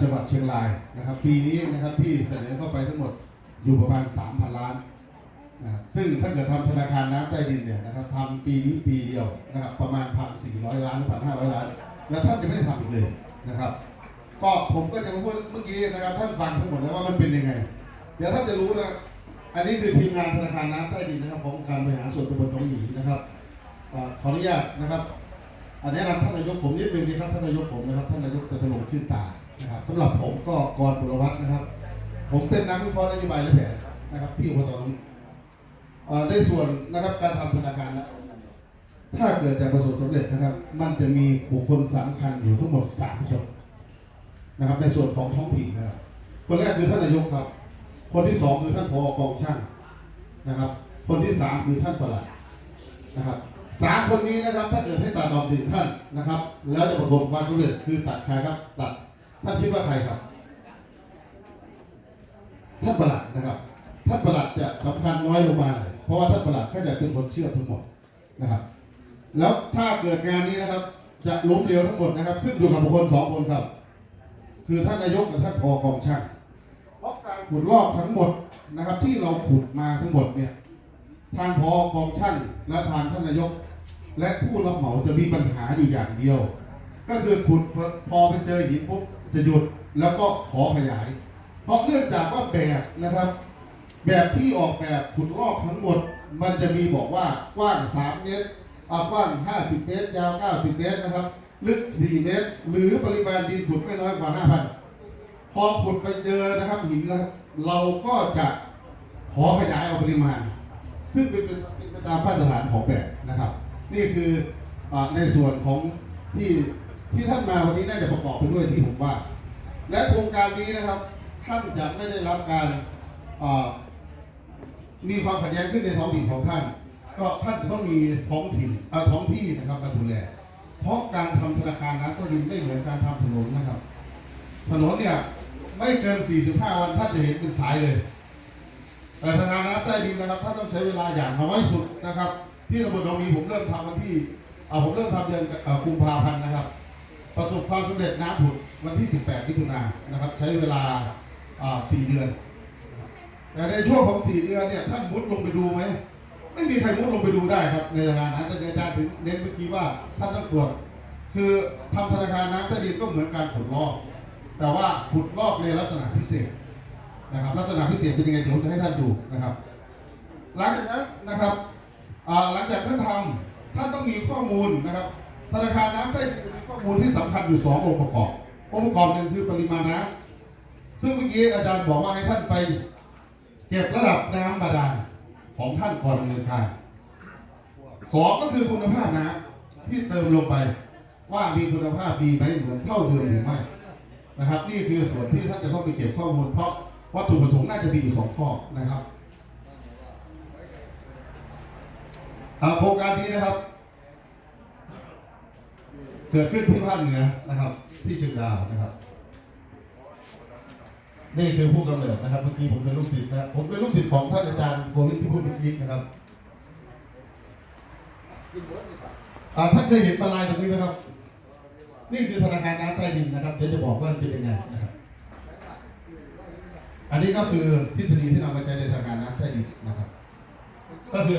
จังหวัดเชียงรายนะครับ ปีนี้นะครับที่เสนอเข้าไปทั้งหมดอยู่ประมาณ 3,000 ล้านนะซึ่งถ้าเกิดทำธนาคารน้ำใต้ดินเนี่ยนะครับทำปีนี้ปีเดียวนะครับประมาณ 1,400 ล้านหรือ1,500 ล้าน แล้วท่านจะไม่ได้ทำอีกเลยนะครับ ก็ผมก็จะมาพูดเมื่อกี้นะครับท่านฟังทั้งหมดแล้วว่ามันเป็นยังไง เดี๋ยวท่านจะรู้นะอันนี้คือทีมงานธนาคารน้ำใต้ดินนะครับของการบริหารส่วนตำบลหนองหมีนะครับอขออนุญาตนะครับอันแนะนำท่านนายกผมนิดนึงนะครับท่านนายกผมนะครับท่านนายกจะตลงชื่นตา นะครับสำหรับผมก็กรปุรวัฒน์นะครับ ผมเป็นนักวิเคราะห์นโยบายและแผนนะครับ ที่อบตหนองหมีเอ่อในส่วนนะครับการทำธนาคารนะถ้าเกิดจะประสบสำเร็จนะครับ มันจะมีบุคคลสำคัญอยู่ทั้งหมดสามคนนะครับ ในส่วนของท้องถิ่นนะครับคนแรกคือท่านนายกครับ คนที่สองคือท่านพอกองช่างนะครับ คนที่สามคือท่านประหลัดนะครับสามคนนี้นะครับ ถ้าเกิดให้ตัดดอกดิ่งท่านนะครับ แล้วจะประสบความสำเร็จคือตัดใครครับตัด ท่านคิดว่าใครครับ ท่านประหลัดนะครับ ท่านประหลัดจะสำคัญน้อยลงมาหน่อยเพราะว่าท่านประหลัดก็จะเป็นคนเชื่อทั้งหมดนะครับ แล้วถ้าเกิดงานนี้นะครับ จะล้มเหลวทั้งหมดนะครับ ขึ้นอยู่กับบุคคลสองคนครับ คือท่านนายกกับท่านพอกองช่างเพราะการขุดลอกทั้งหมดนะครับ ที่เราขุดมาทั้งหมดเนี่ยทางพอกองช่างและทางท่านนายก และผู้รับเหมาจะมีปัญหาอยู่อย่างเดียว ก็คือขุดพอไปเจอหินปุ๊บจะหยุดแล้วก็ขอขยาย เพราะเนื่องจากว่าแบบนะครับ แบบที่ออกแบบขุดลอกทั้งหมด มันจะมีบอกว่ากว้าง 3 เมตรอ่ากว้าง 50 เมตร ยาว 90 เมตรนะครับ ลึก 4 เมตร หรือปริมาณดินขุดไม่น้อยกว่า 5,000 พอขุดไปเจอนะครับหินนะครับเราก็จะขอขยายเอาปริมาณ ซึ่งเป็นเป็นเป็นไปตามมาตรฐานของแบบนะครับ นี่คืออในส่วนของที่ ที่ท่านมาวันนี้น่าจะประกอบไปด้วยที่ผมว่า และโครงการนี้นะครับ ท่านจะไม่ได้รับการมีความขัดแย้งขึ้นในท้องถิ่นของท่าน ก็ท่านต้องมีท้องถิ่นท้องที่นะครับมาดูแลเพราะการทำธนาคารน้ำก็ดินไม่เหมือนการทำถนนนะครับ ถนนเนี่ยไม่เกิน 45 วันท่านจะเห็นเป็นสายเลย แต่ธนาคารน้ำใต้ดินนะครับท่านต้องใช้เวลาอย่างน้อยสุดนะครับ ที่ตำบลหนองมีผมเริ่มทำวันที่ผมเริ่มทำเดือนกุมภาพันธ์นะครับ ประสบความสำเร็จน้ำผุดวันที่ 18มิถุนายนนะครับ ใช้เวลาอ่า4 เดือน แต่ในช่วงของ 4 เดือนเนี่ยท่านมุดลงไปดูไหม ไม่มีใครมุดลงไปดูได้ครับ ในธนาคารน้ำแต่อาจารย์ถึงเน้นเมื่อกี้ว่าท่านต้องตรวจคือทำธนาคารน้ำใต้ดินก็เหมือนการขุดลอก แต่ว่าขุดลอกในลักษณะพิเศษนะครับ ลักษณะพิเศษเป็นยังไงเดี๋ยวจะให้ท่านดูนะครับ หลังจากนั้นนะครับหลังจากท่านทำท่านต้องมีข้อมูลนะครับ ธนาคารน้ำใต้ดินมีข้อมูลที่สำคัญอยู่สององค์ประกอบ องค์ประกอบหนึ่งคือปริมาณน้ำซึ่งเมื่อกี้อาจารย์บอกว่าให้ท่านไป เก็บระดับน้ำบาดาลของท่านก่อนดำเนินการสองก็คือคุณภาพน้ำที่เติมลงไปว่ามีคุณภาพดีไหมเหมือนเท่าเดิมหรือไม่นะครับ นี่คือส่วนที่ท่านจะต้องไปเก็บข้อมูล เพราะวัตถุประสงค์น่าจะมีอยู่สองข้อนะครับโครงการนี้นะครับ เกิดขึ้นที่ภาคเหนือนะครับ ที่เชียงดาวนะครับ นี่คือผู้กำเนิดนะครับ เมื่อกี้ผมเป็นลูกศิษย์นะผมเป็นลูกศิษย์ของท่านอาจารย์โกวิทที่พูดเมื่อกี้นะครับอ่าท่านเคยเห็นปลาลายตรงนี้ไหมครับ นี่คือธนาคารน้ำใต้ดินนะครับเดี๋ยวจะบอกว่ามันเป็นยังไงนะครับ อันนี้ก็คือทฤษฎีที่นำมาใช้ในธนาคารน้ำใต้ดินนะครับ ก็คือ